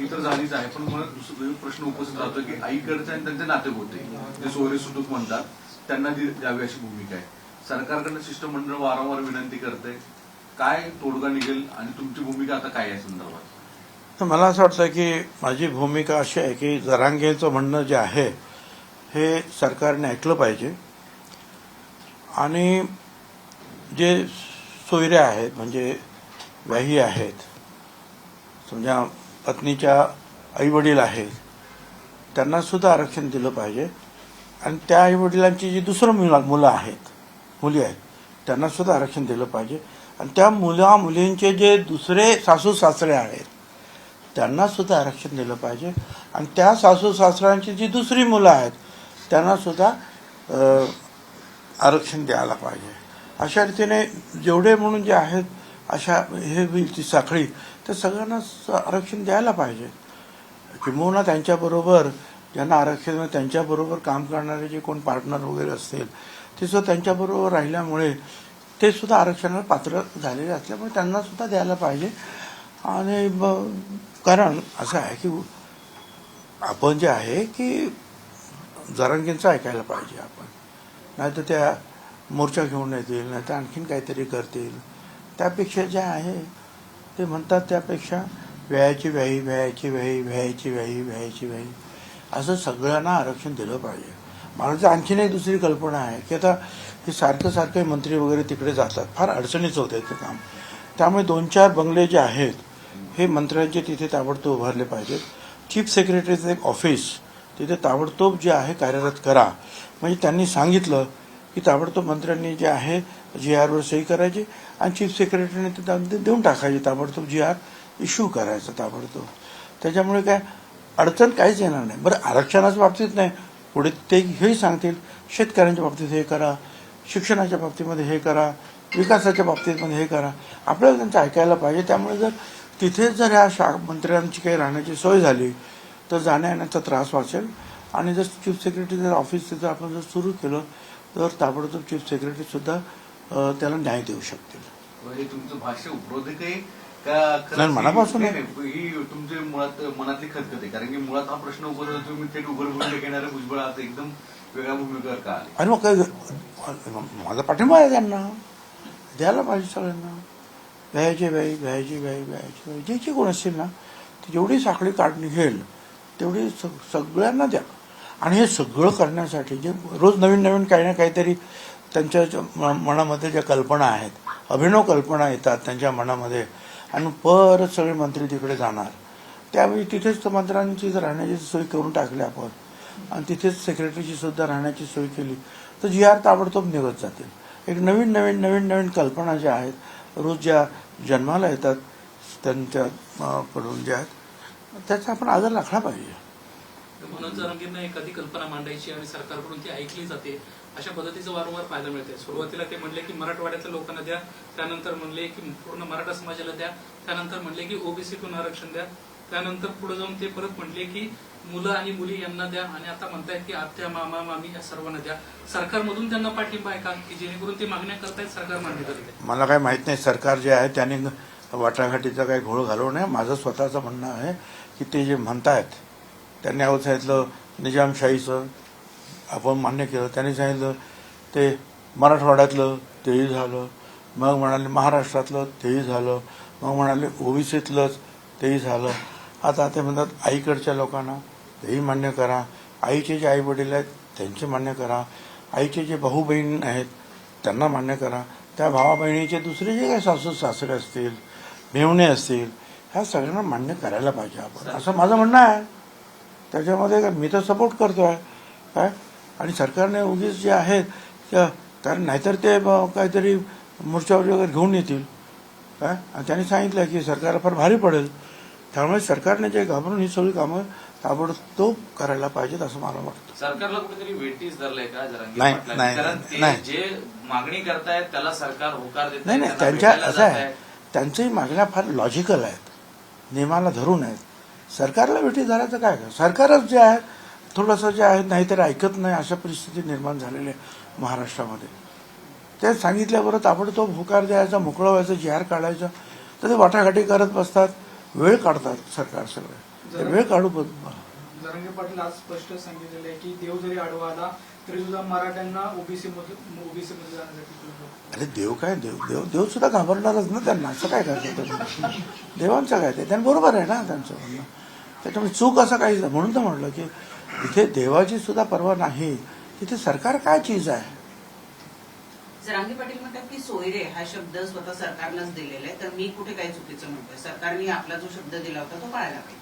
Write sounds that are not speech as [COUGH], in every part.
ही तर झालीच आहे. पण मला दुसरा प्रश्न उपस्थित राहतो की आईकडचे आणि त्यांचे नाते होते जे सोयरे सुटूक म्हणतात त्यांना द्यावी अशी भूमिका आहे. सरकारकडनं शिष्टमंडळ वारंवार विनंती करते. काय तोडगा निघेल आणि तुमची भूमिका आता काय आहे संदर्भात? तर मला असं वाटतं की माझी भूमिका अशी आहे की जरांगेचं म्हणणं जे आहे हे सरकारने ऐकलं पाहिजे. आणि जे सोयरे आहेत म्हणजे व्याही आहेत समजा पत्नीच्या आईवडील आहेत त्यांना सुद्धा आरक्षण दिलं पाहिजे. आणि त्या आईवडिलांची जी दुसरं मुला मुलं आहेत मुली आहेत त्यांना सुद्धा आरक्षण दिलं पाहिजे. आणि त्या मुला मुलींचे जे दुसरे सासू सासरे आहेत त्यांना सुद्धा आरक्षण दिलं पाहिजे. आणि त्या सासू सासऱ्यांची जी दुसरी मुलं आहेत त्यांना सुद्धा आरक्षण द्यायला पाहिजे. अशा रीतीने जेवढे म्हणून जे आहेत अशा हे होईल ती साखळी तर सगळ्यांना आरक्षण द्यायला पाहिजे. किंबहुना त्यांच्याबरोबर ज्यांना आरक्षण त्यांच्याबरोबर काम करणारे जे कोण पार्टनर वगैरे असतील ते सुद्धा त्यांच्याबरोबर राहिल्यामुळे ते सुद्धा आरक्षणाला पात्र झालेले असल्यामुळे त्यांना सुद्धा द्यायला पाहिजे. आणि ब- कारण असं आहे की आपण जे आहे की जरांगींचं ऐकायला पाहिजे आपण. नाहीतर त्या मोर्चा घेऊन येतील नाही तर आणखीन काहीतरी करतील. त्यापेक्षा जे आहे ते म्हणतात त्यापेक्षा व्यायाची व्याही व्यायाची व्याही व्यायाची व्याही व्यायाची व्याही असं सगळ्यांना आरक्षण दिलं पाहिजे. मला आणखीन एक दुसरी कल्पना आहे की आता हे सारखं सारखं मंत्री वगैरे तिकडे जातात. फार अडचणीचं होतं ते काम. त्यामुळे दोन चार बंगले जे आहेत हे मंत्र्यांचे तिथे ताबडतोब उभारले पाहिजेत. चीफ सेक्रेटरीचं एक ऑफिस तिथे ताबडतोब जे आहे कार्यरत करा. म्हणजे त्यांनी सांगितलं की ताबडतोब मंत्र्यांनी जे आहे जी आरवर सही करायची आणि चीफ सेक्रेटरीने ते देऊन टाकायचे ताबडतोब जी आर इश्यू करायचा ताबडतोब. त्याच्यामुळे काय अडचण काहीच येणार नाही. बरं आरक्षणाच्या बाबतीत नाही. पुढे ते हेही सांगतील शेतकऱ्यांच्या बाबतीत हे करा शिक्षणाच्या बाबतीमध्ये हे करा विकासाच्या बाबतीमध्ये हे करा. आपल्याला त्यांचं ऐकायला पाहिजे. त्यामुळे जर तिथेच जर ह्या शा मंत्र्यांची काही राहण्याची सोय झाली तर जाण्या येण्याचा त्रास वाचेल. आणि जर चीफ सेक्रेटरी जर ऑफिस तिथं आपण जर सुरू केलं तर ताबडतोब चीफ सेक्रेटरीसुद्धा त्याला न्याय देऊ शकतील. हे तुमचं भाष्य उपरोधक आहे का मनापासून ही- ही तुमची मुळात मनातली खतखत आहे. कारण की मुळात हा प्रश्न उपस्थित तुम्ही थेट उघड भूमिका घेणारे भुजबळ आज एकदम वेगळ्या भूमिकेवर का आले? आणि मग काय माझा पाठिंबा आहे त्यांना. द्यायला पाहिजे सगळ्यांना. व्यायाची व्याई व्यायाची व्याई व्यायाची व्याई जे जे कोण असतील ना ती जेवढी साखळी काढ निघेल तेवढी सग- सगळ्यांना द्या. आणि हे सगळं करण्यासाठी जे रोज नवीन नवीन काही ना काहीतरी त्यांच्या ज्या म- मनामध्ये ज्या कल्पना आहेत अभिनव कल्पना येतात त्यांच्या मनामध्ये आणि परत सगळे मंत्री तिकडे जाणार. त्यावेळी तिथेच मंत्र्यांची जर राहण्याची सोय करून टाकली आपण आणि तिथेच सेक्रेटरीची सुद्धा राहण्याची सोय केली तर जी आर ताबडतोब निघत जातील. एक नवीन नवीन नवीन नवीन कल्पना ज्या आहेत रोज ज्या जन्माला येतात त्यांच्या अं, ज्या आहेत त्याचा आपण आदर राखला पाहिजे. म्हणून जरांगेंना एखादी कल्पना मांडायची आणि सरकारकडून ती ऐकली जाते अशा पद्धतीचं वारंवार फायदा मिळते सुरुवातीला ते म्हणले की मराठवाड्याच्या लोकांना द्या त्यानंतर म्हणले की पूर्ण मराठा समाजाला द्या त्यानंतर म्हणले की ओबीसीतून आरक्षण द्या त्यानंतर पुढे जाऊन ते परत म्हणले की मुलं आणि मुली यांना द्या आणि आता म्हणतायत की आत्या मामा मामी या सर्वांना द्या. सरकारमधून त्यांना पाठिंबा आहे का? की जेणेकरून ते मागण्या करतायत सरकार मान्य करते मला काही माहीत नाही. सरकार जे आहे त्याने वाटाघाटीचा काही घोळ घालवू नये. माझं स्वतःचं म्हणणं आहे की ते जे म्हणतायत त्यांनी अहो सांगितलं निजामशाहीचं आपण मान्य केलं. त्यांनी सांगितलं ते मराठवाड्यातलं तेही झालं. मग म्हणाले महाराष्ट्रातलं तेही झालं. मग म्हणाले ओबीसीतलंच तेही झालं. आता ते म्हणतात आईकडच्या लोकांना तेही मान्य करा. आईचे जे आई वडील आहेत त्यांचे मान्य करा. आईचे जे भाऊ बहीण आहेत त्यांना मान्य करा. त्या भावा बहिणीचे दुसरे जे काही सासू सासरे असतील मेवणे असतील ह्या सगळ्यांना मान्य करायला पाहिजे आपण. असं माझं म्हणणं आहे. त्याच्यामध्ये मी तर सपोर्ट करतो आहे काय? आणि सरकारने उगीच जे आहेत कारण नाहीतर ते काहीतरी मोर्चावर वगैरे घेऊन येतील. काय आणि त्यांनी सांगितलं की सरकारला फार भारी पडेल. त्यामुळे सरकारने जे घाबरून ही सगळी कामं ताबडतोब करायला पाहिजेत असं मला वाटतं. सरकारला कुठेतरी वेटीस धरलंय का नाही. जे मागणी करतायत त्याला सरकार होकार देत नाही नाही त्यांच्या असं आहे. त्यांच्याही मागण्या फार लॉजिकल आहेत. नियमाला धरून आहेत. सरकारला भेटी धरायचं काय? सरकारच जे आहे थोडंसं जे आहे नाहीतरी ऐकत नाही अशा परिस्थिती निर्माण झालेली आहे महाराष्ट्रामध्ये. ते सांगितल्याबरोबर ताबडतोब होकार द्यायचा मोकळं व्हायचं जी आर काढायचं तर ते वाटाघाटी करत बसतात वेळ काढतात सरकार सगळं. ते वेळ काढू पण जरांगे पाटील आज स्पष्ट सांगितलेलं आहे की देव जरी आडवा आला तरी सुद्धा मराठ्यांना ओबीसी मध्ये ओबीसी मध्ये जाण्यासाठी तुम्ही अरे देव काय देव देव देव सुद्धा घाबरणारच ना त्यांना असं काय करतात तुम्ही देवांचं काय ते? त्यांनी बरोबर आहे ना त्यांचं म्हणणं. त्याच्यामुळे चूक असं काही. म्हणून तर म्हटलं की इथे देवाची सुद्धा पर्वा नाही. तिथे सरकार काय चीज आहे? जरांगे पाटील म्हणतात की सोयरे हा शब्द स्वतः सरकारनंच दिलेला आहे. तर मी कुठे काही चुकीचं म्हणतोय? सरकारने आपला जो शब्द दिला होता तो पाहिजे.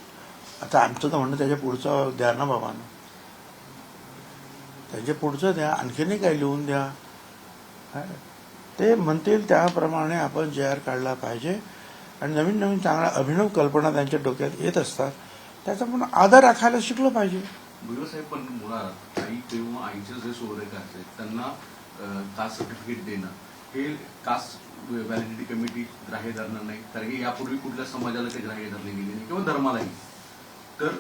आता आमचं तर म्हणणं त्याच्या पुढचं द्या ना बाबांना त्याच्या पुढचं द्या. आणखीनही काही लिहून द्या? ते म्हणतील त्याप्रमाणे आपण जे आर काढला पाहिजे. आणि नवीन नवीन चांगल्या अभिनव कल्पना त्यांच्या डोक्यात येत असतात. त्याचा पण आदर राखायला शिकलो पाहिजे. साहेब पण मुळात आई किंवा आईचे जे सोरेक असते त्यांना कास्ट सर्टिफिकेट देणं हे कास्ट व्हॅलिडिटी कमिटी ग्राह्य धरणार नाही. कारण की यापूर्वी कुठल्या समाजाला ते ग्राह्य धरले गेले नाही किंवा धर्मालाही तर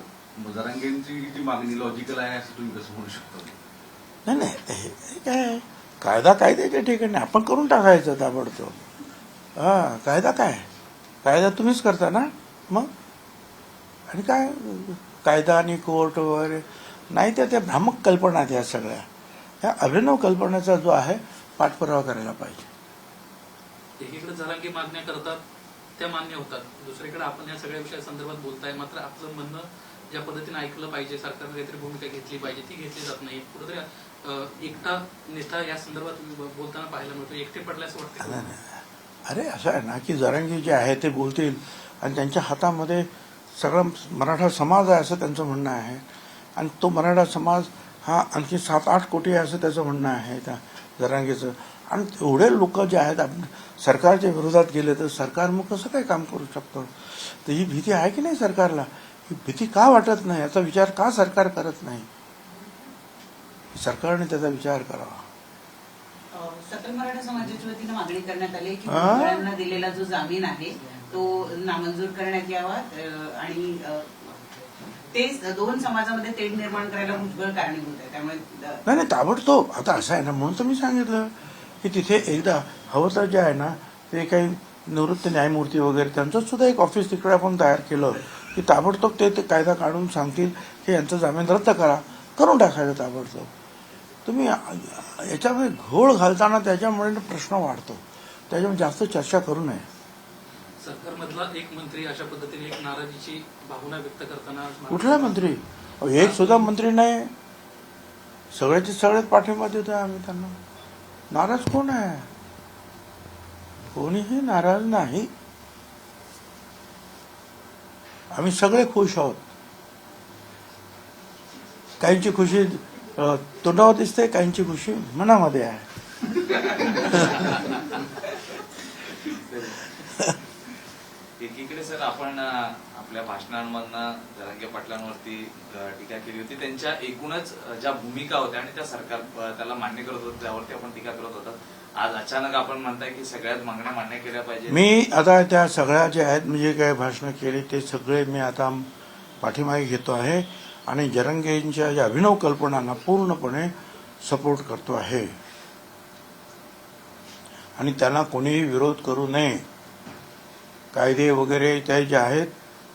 मजारांगेंची जी मागणी लॉजिकल आहे असं तुम्ही कसं म्हणू शकता? नाही नाही काय कायदा कायद्याच्या ठिकाणी आपण करून टाकायचं ताबडतोब. हा कायदा काय? कायदा तुम्हीच करता ना? मग? आणि काय? कायदा आणि कोर्ट वगैरे. नाही तर त्या भ्रामक कल्पना आहेत या सगळ्या. या अभिनव कल्पनेचा जो आहे पाठपुरावा करायला पाहिजे. एकीकडे जरांगी मागण्या करतात त्या मान्य होतात. दुसरीकडे आपण या सगळ्या विषया संदर्भात बोलताय मात्र आपलं म्हणणं ज्या पद्धतीने ऐकलं पाहिजे सरकारने काहीतरी भूमिका घेतली पाहिजे ती घेतली जात नाही. कुठेतरी एकटा नेता या संदर्भात बोलताना पाहायला मिळतो. एकटे पडले असं वाटतं. अरे असं आहे ना की जरांगी जे आहे ते बोलतील आणि त्यांच्या हातामध्ये सगळं मराठा समाज आहे असं त्यांचं म्हणणं आहे. आणि तो मराठा समाज हा आणखी सात आठ कोटी आहे असं त्याचं म्हणणं आहे त्या जरांगीचं. आणि एवढे लोक जे आहेत आपण सरकारच्या विरोधात गेले तर सरकार मग कसं काय काम करू शकतं? तर ही भीती आहे की नाही सरकारला? ही भीती का वाटत नाही? याचा विचार का सरकार करत नाही? सरकारने त्याचा विचार करावा. सकल मराठा समाजाच्या वतीनं मागणी करण्यात आली की? भुजबळांना दिलेला जो जामीन आहे तो नामंजूर करण्यात यावा आणि ते दोन समाजामध्ये तेढ निर्माण करायला भुजबळ कारणीभूत आहे. त्यामुळे नाही नाही ताबडतोब. आता असं आहे ना म्हणून तर मी सांगितलं की तिथे एकदा हवं तर जे आहे ना ते काही निवृत्त न्यायमूर्ती वगैरे त्यांचं सुद्धा एक ऑफिस तिकडे आपण तयार केलं की ताबडतोब ते ते कायदा काढून सांगतील की यांचं जामीन रद्द करा. करून टाकायचं ताबडतोब. तुम्ही याच्यामध्ये घोळ घालताना त्याच्यामुळे प्रश्न वाढतो. त्याच्यामुळे जास्त चर्चा करू नये. सरकारमधला एक मंत्री अशा पद्धतीने एक नाराजीची भावना व्यक्त करताना कुठला मंत्री? एक सुद्धा मंत्री नाही. सगळ्याचे सगळेच पाठिंबा देतोय आम्ही त्यांना. नाराज कोण आहे? कोणीही नाराज नाही. आम्ही सगळे खुश आहोत. काहींची खुशी तोंडावर दिसते काहींची खुशी मनामध्ये आहे. एकीकडे सर आपण आपल्या भाषणांमधनं जरांगे पाटलांवरती टीका केली होती. त्यांच्या एकूणच ज्या भूमिका होत्या आणि त्या सरकार त्याला मान्य करत होतं त्यावरती आपण टीका करत होतात आज अचानक आपण म्हणताय की सगळ्यात मागण्या मान्य केल्या पाहिजे मी आता त्या सगळ्या ज्या आहेत म्हणजे काय भाषणं केली ते सगळे मी आता पाठीमागे घेतो आहे. आणि जरंगेंच्या ज्या अभिनव कल्पनांना पूर्णपणे सपोर्ट करतो आहे. आणि त्यांना कोणीही विरोध करू नये. कायदे वगैरे ते जे आहेत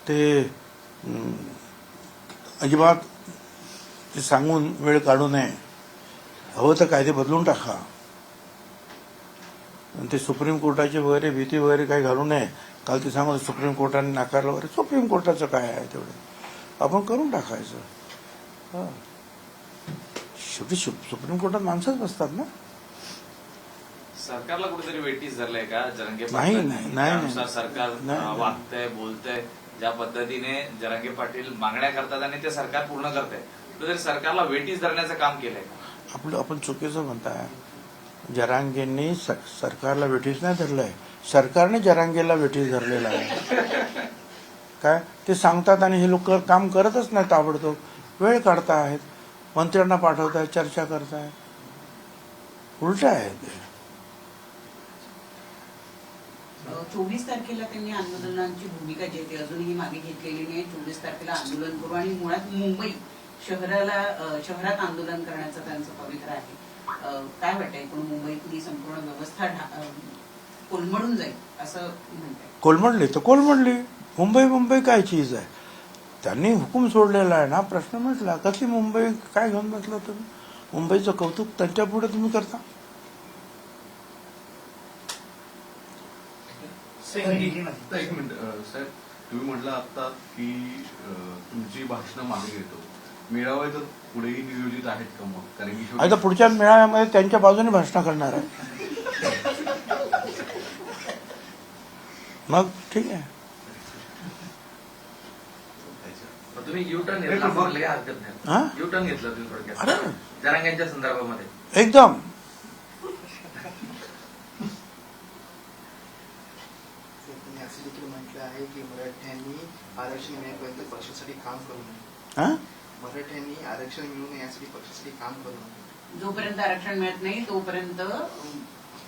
ते अजिबात ते सांगून वेळ काढू नये. हवं तर कायदे बदलून टाका. ते सुप्रीम कोर्टाची वगैरे भीती वगैरे काही घालू नये. काल ते सांगत सुप्रीम कोर्टाने नाकारलं वगैरे. सुप्रीम कोर्टाचं काय आहे तेवढं? आपण करून टाकायचं. हा. शेवटी सुप- सुप्रीम कोर्टात माणसंच बसतात ना? सरकारला कुठेतरी वेटीस धरलंय का? जरंगे नाही, पाटील नाही. सरकार. वागतंय बोलतंय ज्या पद्धतीने जरंगे पाटील मागण्या करतात आणि ते सरकार पूर्ण करतंय. कुठेतरी सरकारला वेटीस धरण्याचं काम केलंय. आपलं आपण चुकीचं म्हणताय. जरांगेंनी सरकारला वेठीस नाही धरलंय. सरकारने जरांगेला वेठीस धरलेलं आहे. [LAUGHS] काय? ते सांगतात आणि हे लोक काम करतच नाही ताबडतोब. वेळ काढतायत मंत्र्यांना पाठवतायत चर्चा करतायत उलट आहे ते. चोवीस तारखेला त्यांनी आंदोलनाची भूमिका जी ती अजूनही मागे घेतलेली नाही. चोवीस तारखेला आंदोलन करू आणि मुळात मुंबई शहराला शहरात आंदोलन करण्याचं त्यांचं पवित्र आहे. काय वाटतंय? एकूण मुंबईतली संपूर्ण व्यवस्था कोलमडून जाईल असं म्हणताय. कोलमडली? तर कोलमडली. मुंबई मुंबई काय चीज आहे? त्यांनी हुकूम सोडलेला आहे ना? प्रश्न म्हटला कशी मुंबई काय घेऊन बसला तुम्ही? मुंबईचं कौतुक त्यांच्या पुढे तुम्ही करता? एक मिनिट साहेब तुम्ही म्हटलं आता की तुमची भाषणं मागे घेतो. मेळावे तर पुढेही नियोजित आहेत का मग? कारण की आता पुढच्या मेळाव्यामध्ये त्यांच्या बाजूने भाषण करणार आहे. [LAUGHS] मग ठीक आहे मग तुम्ही युटर्न घेतला हरकत हा? नाही. युटर्न घेतलं तुम्ही अरे. थोडक्यात जरांग्यांच्या संदर्भामध्ये. एकदम. त्यांनी असं देखील म्हटलं आहे की मराठ्यांनी आरक्षण मिळेपर्यंत पक्षासाठी काम करू नये. हा? मराठ्यांनी आरक्षण मिळू नये यासाठी पक्षासाठी काम करू नये. जोपर्यंत आरक्षण मिळत नाही तोपर्यंत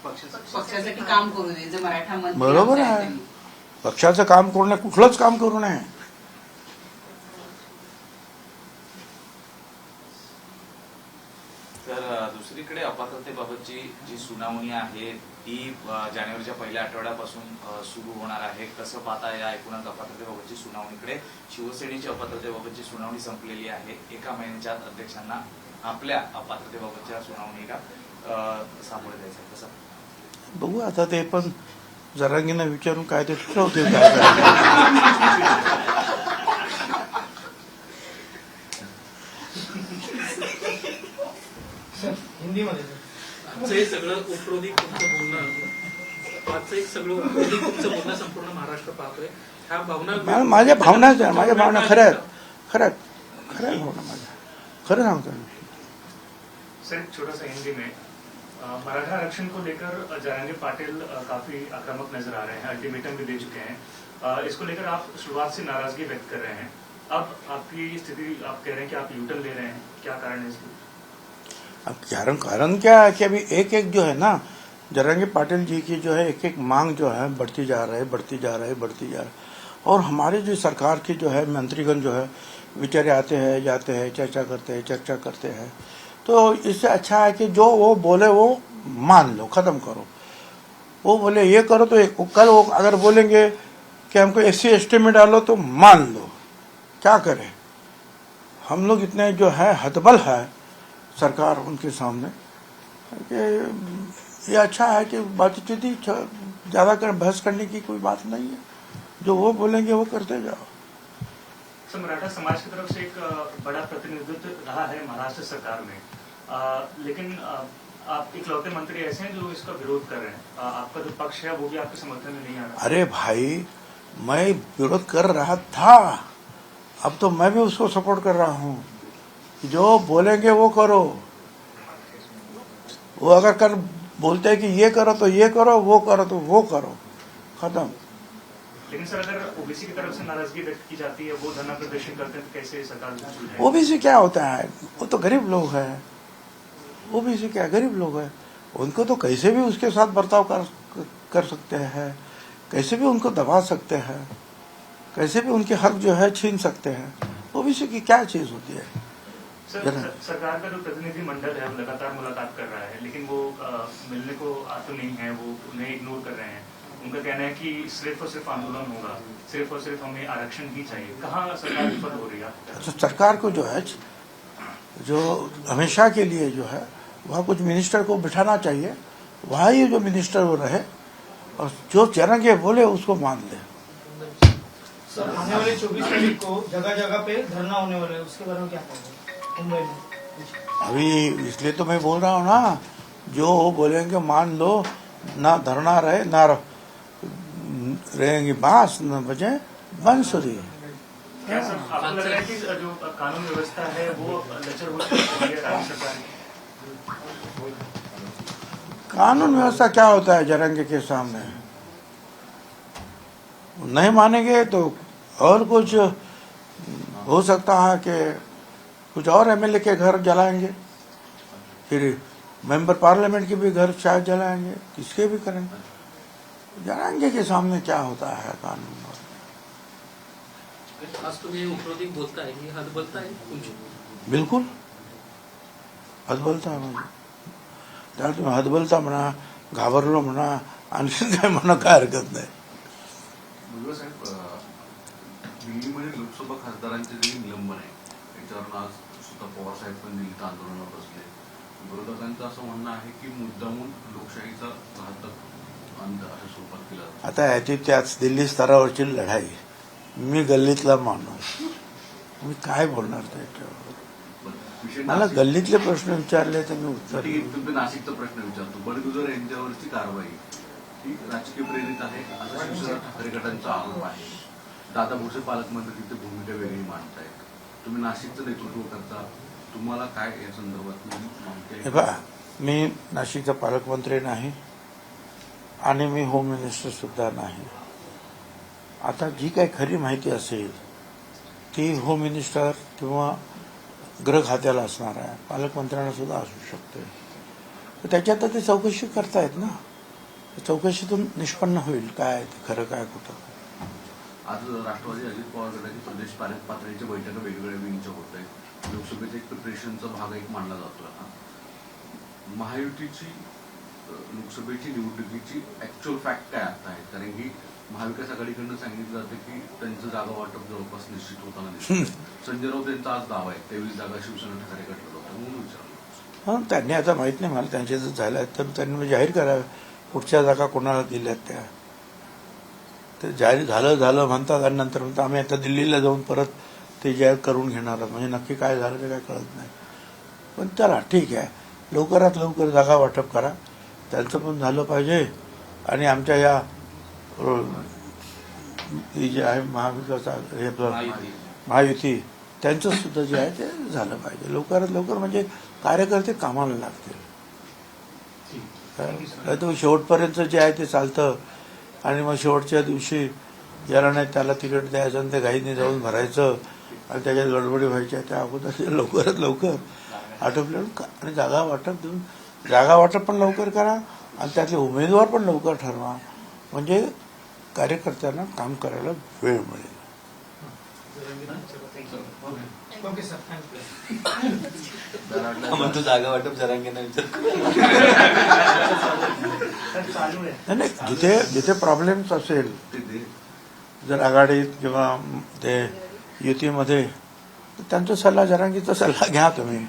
पक्षासाठी काम करू नये जे मराठा मंत्री बरोबर आहे. पक्षाचं काम करू नये कुठलंच काम करू नये तर अ, अपात्रतेबाबतची जी सुनावणी आहे ती जानेवारीच्या पहिल्या आठवड्यापासून सुरू होणार आहे. कसं पाहता या एकूणच अपात्रतेबाबतची सुनावणीकडे? शिवसेनेची अपात्रतेबाबतची सुनावणी संपलेली आहे. एका महिन्याच्या अध्यक्षांना आपल्या अपात्रतेबाबतच्या सुनावणीला सामोरे जायचं आहे. कसं? बघू आता ते पण जरांगींना विचारून काय ते ठरवतील काय करायचं. हिंदीमध्ये आजचं हे सगळं उपरोधिक तुमचं बोलणं आजचं एक सगळं उपरोधिक तुमचं बोलणं संपूर्ण महाराष्ट्र पाहतोय. ह्या भावना माझ्या भावनाच आहे माझ्या भावना खऱ्या आहेत खऱ्या आहेत. खऱ्या भावना माझ्या. खरं सांगतो मी. सर छोटा सा हिंदी में मराठा आरक्षण को लेकर जयंगे पाटिल काफ़ी आक्रामक नज़र आ रहे हैं अल्टीमेटम भी दे चुके हैं। इसको लेकर आप शुरुआत से नाराज़गी व्यक्त कर रहे हैं। अब आपकी स्थिति आप कह रहे हैं कि आप यूटर्न ले रहे हैं। क्या कारण है इसकी अब कारण कारण क्या है कि अभी एक एक जो है ना, जरंगी पाटिल जी की जो है एक एक मांग जो है बढ़ती जा रही है, बढ़ती जा रही है, बढ़ती जा रही और हमारी जो सरकार की जो है मंत्रीगण जो है, बेचारे आते हैं, जाते हैं, चर्चा करते हैं, चर्चा करते हैं। तो इससे अच्छा है कि जो वो बोले वो मान लो, खत्म करो। वो बोले ये करो तो कल वो अगर बोलेंगे कि हमको एस सी में डालो तो मान लो। क्या करें? हम लोग इतने जो है हतबल है। सरकार उनके सामने कि ये अच्छा है कि बातचीत ही ज़्यादा कर बहस करने की कोई बात नहीं है। जो वो बोलेंगे वो करते जाओ। सर मराठा समाज की तरफ़ से एक बड़ा प्रतिनिधित्व रहा है महाराष्ट्र सरकार में। अ, लेकिन अ, आप इकलौते मंत्री ऐसे हैं जो इसका विरोध कर रहे हैं। अ, आपका जो पक्ष है वो भी आपके समर्थन में नहीं आ रहा। अरे भाई मैं विरोध कर रहा था। अब तो मैं भी उसको सपोर्ट कर रहा हूँ। जो बोलेंगे वो करो। वो अगर कल बोलते हैं कि ये करो तो ये करो वो करो तो वो करो। खत्म। लेकिन सर अगर ओबीसी की तरफ़ से नाराज़गी व्यक्त की जाती है वो धरना प्रदर्शन करते हैं तो कैसे सरकार ओबीसी क्या होता है? वो तो गरीब लोग हैं। ओबीसी क्या गरीब लोग है? उनको तो कैसे भी उसके साथ बर्ताव कर कर सकते हैं। कैसे भी उनको दबा सकते हैं। कैसे भी उनके हक जो है छीन सकते हैं। ओबीसी की क्या चीज़ होती है? सर सरकार का जो प्रतिनिधि मंडल है वो लगातार मुलाकात कर रहा है लेकिन वो अ, मिलने को आ तो नहीं है वो उन्हें इग्नोर कर रहे हैं। उनका कहना है कि सिर्फ़ और सिर्फ़ आंदोलन होगा सिर्फ़ और सिर्फ़ हमें आरक्षण ही चाहिए। कहाँ सरकार विफल हो रही है? तो सरकार को जो है जो हमेशा के लिए जो है वहाँ कुछ मिनिस्टर को बिठाना चाहिए। वहाँ ही जो मिनिस्टर वो रहे और जो चरंगे बोले उसको मान ले। सर आने वाले चौबीस तारीख को जगह जगह पे धरना होने वाला है उसके बारे में क्या कहोगे? अभी इसलिए तो मैं बोल रहा हूँ ना जो बोलेंगे मान लो ना धरना रहे ना रहेंगे बाँस न बजे बंसुरी। क्या सर आपको लग रहा है कि जो कानून व्यवस्था है वो लचर हो चुकी है राज्य सरकार की? कानून व्यवस्था क्या होता है जरंगे के सामने? नहीं मानेंगे तो और कुछ हो सकता है कि कुछ और एमएलए के घर जलाएंगे। फिर मेंबर पार्लियामेंट के भी घर शायद जलाएंगे। किसके भी करेंगे। जरांगे के सामने क्या होता है कानून बोलताय ही हदबलताय तुमची बिलकुल। हतबलता म्हणजे त्याला तुम्ही म्हणा घाबरलो म्हणा आणखीन काय म्हणा काय हरकत नाही दिल्लीमध्ये लोकसभा खासदारांचे जे निलंबन आहे याच्यावरून आज सुद्धा पवार साहेब पण दिल्लीत आंदोलनावर बसले. विरोधकांचं असं म्हणणं आहे की मुद्दामून लोकशाहीचा घातक अंत अशा स्वरूपात केला. आता ह्याची त्याच दिल्ली स्तरावरची लढाई. मी गल्लीतला माणूस. मी काय बोलणार त्याच्यावर? मला गल्लीतले प्रश्न विचारले तर मी उत्तर तुम्ही नाशिकचा प्रश्न विचारतो. बडगुजर यांच्यावरची कारवाई. ही राजकीय प्रेरित आहे. असा शिवसेना ठाकरे गटांचा आरोप आहे. दादा भुसे पालकमंत्री तिथे भूमिका वेगळी मांडतायत. तुम्ही नाशिकचं नेतृत्व करता. तुम्हाला काय या संदर्भात बघा हे मी नाशिकचा पालकमंत्री नाही आणि मी होम मिनिस्टर सुद्धा नाही. आता जी काही खरी माहिती असेल ती होम मिनिस्टर किंवा गृह खात्याला असणार आहे. पालकमंत्र्यांना सुद्धा असू शकते. त्याच्यात तर ते चौकशी करतायत ना. चौकशीतून निष्पन्न होईल काय ते खरं काय कुठं आज राष्ट्रवादी अजित पवार गटाची प्रदेश पातळीच्या बैठका वेगवेगळ्या विंगच्या होत आहेत. लोकसभेचा एक प्रिपरेशनचा भाग एक मानला जातोय हा महायुतीची लोकसभेची निवडणुकीची ऍक्च्युअल फॅक्ट काय आता आहे? कारण की महाविकास आघाडीकडनं सांगितलं जातं की त्यांचं जागा वाटप जवळपास निश्चित होताना दिसतंय. संजय राऊत यांचा आज दावा आहे. तेवीस जागा शिवसेना ठाकरे गटाला होता म्हणून विचारलं. हां त्यांनी आता माहीत नाही. मला त्यांचे जर झालं तर त्यांनी जाहीर करावं. कुठच्या जागा कोणाला दिल्यात त्या? ते जाहीर झालं झालं म्हणतात आणि नंतर म्हणतात आम्ही आता दिल्लीला जाऊन परत ते जाहीर करून घेणार आहोत. म्हणजे नक्की काय झालं ते काय कळत नाही. पण चला ठीक आहे. लवकरात लवकर जागा वाटप करा. त्यांचं पण झालं पाहिजे. आणि आमच्या या जे आहे महाविकास हे महायुती. त्यांचं सुद्धा जे आहे ते झालं पाहिजे. लवकरात लवकर म्हणजे कार्यकर्ते कामाला लागतील. शेवटपर्यंत जे आहे ते चालतं. आणि मग शेवटच्या दिवशी ज्याला नाही त्याला तिकीट द्यायचं आणि ते घाईने जाऊन भरायचं आणि त्याच्यात गडबडी व्हायच्या त्या अगोदर ते [LAUGHS] लवकरात लवकर आटोपल्यावर का- आणि जागा वाटप देऊन जागा वाटप पण लवकर करा आणि त्यातले उमेदवार पण लवकर ठरवा. म्हणजे कार्यकर्त्यांना काम करायला वेळ मिळेल. [LAUGHS] थँक्यू दराडला- जागा वाटप जरांगेंना विचार नाही नाही जिथे जिथे प्रॉब्लेम्स असेल ते जर आघाडीत किंवा ते युतीमध्ये तर त्यांचा सल्ला जरांगीचा सल्ला घ्या तुम्ही.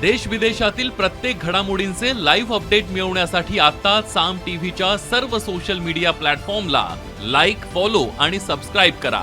देश विदेशातील प्रत्येक घडामोडींचे लाईव्ह अपडेट मिळवण्यासाठी आता साम टीव्हीच्या सर्व सोशल मीडिया प्लॅटफॉर्मला लाईक फॉलो आणि सबस्क्राईब करा.